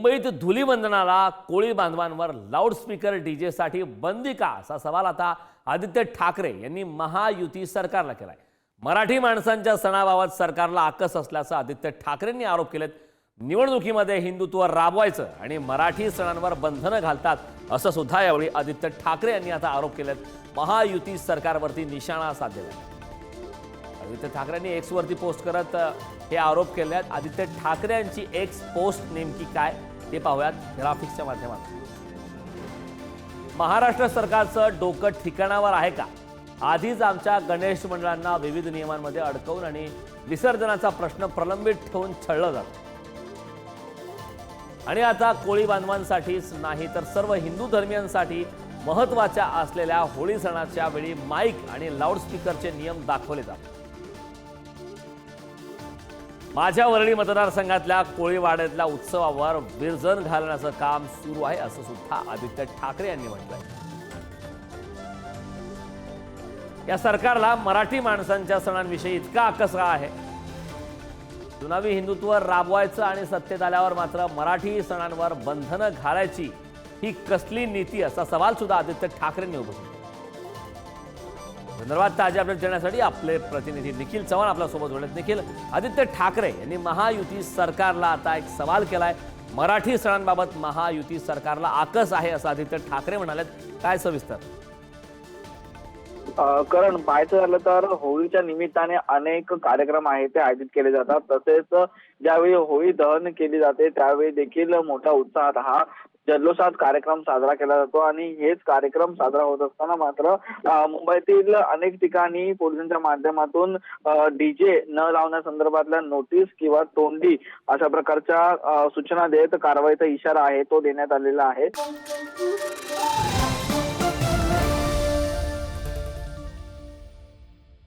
मुंबईत धुलीवंदनाला कोळी बांधवांवर लाऊडस्पीकर डीजेसाठी बंदी का? असा सवाल आता आदित्य ठाकरे यांनी महायुती सरकारला केलाय. मराठी माणसांच्या सणाबाबत सरकारला आकस असल्याचं आदित्य ठाकरेंनी आरोप केलेत. निवडणुकीमध्ये हिंदुत्व राबवायचं आणि मराठी सणांवर बंधनं घालतात असं सुद्धा यावेळी आदित्य ठाकरे यांनी आता आरोप केलेत. महायुती सरकारवरती निशाणा साधलेला आदित्य ठाकरेंनी एक्स वरती पोस्ट करत हे आरोप केले आहेत आदित्य ठाकरे यांची एक्स पोस्ट नेमकी काय? ते पाहूयात ग्राफिक्सच्या माध्यमात महाराष्ट्र सरकारचं डोकं ठिकाणावर आहे का? आधीच आमच्या गणेश मंडळांना विविध नियमांमध्ये अडकवून आणि विसर्जनाचा प्रश्न प्रलंबित ठेवून छळला जातो. आणि आता कोळी बांधवांसाठीच नाही तर सर्व हिंदू धर्मियांसाठी महत्त्वाच्या असलेल्या होळी सणाच्या वेळी माईक आणि लाऊडस्पीकरचे नियम दाखवले जातात. माझ्या वरळी मतदारसंघातल्या कोळीवाड्यातल्या उत्सवावर विरजन घालण्याचं काम सुरू आहे असं सुद्धा आदित्य ठाकरे यांनी म्हटलंय या सरकारला मराठी माणसांच्या सणांविषयी इतका आकसा आहे जुनावी हिंदुत्व राबवायचं आणि सत्तेत आल्यावर मात्र मराठी सणांवर बंधनं घालायची ही कसली नीती असा सवाल सुद्धा आदित्य ठाकरेंनी उपस्थित केला. संदर्भात ताजे अपडेट देण्यासाठी आपले प्रतिनिधी निखिल चव्हाण आपल्यासोबत जोडत निखिल आदित्य ठाकरे यांनी महायुती सरकारला आता एक सवाल केलाय. मराठी सणांबाबत महायुती सरकारला आकस आहे असं आदित्य ठाकरे म्हणालेत. काय सविस्तर? कारण पाहायचं झालं तर होळीच्या निमित्ताने अनेक कार्यक्रम आहेत ते आयोजित केले जातात. तसेच ज्यावेळी होळी दहन केली जाते त्यावेळी देखील मोठ्या उत्साहात हा जल्लोषात कार्यक्रम साजरा केला जातो आणि हेच कार्यक्रम साजरा होत असताना मात्र मुंबईतील अनेक ठिकाणी पोलिसांच्या माध्यमातून डीजे न लावण्यासंदर्भातल्या नोटीस किंवा तोंडी अशा प्रकारच्या सूचना देत कारवाईचा इशारा आहे तो देण्यात आलेला आहे.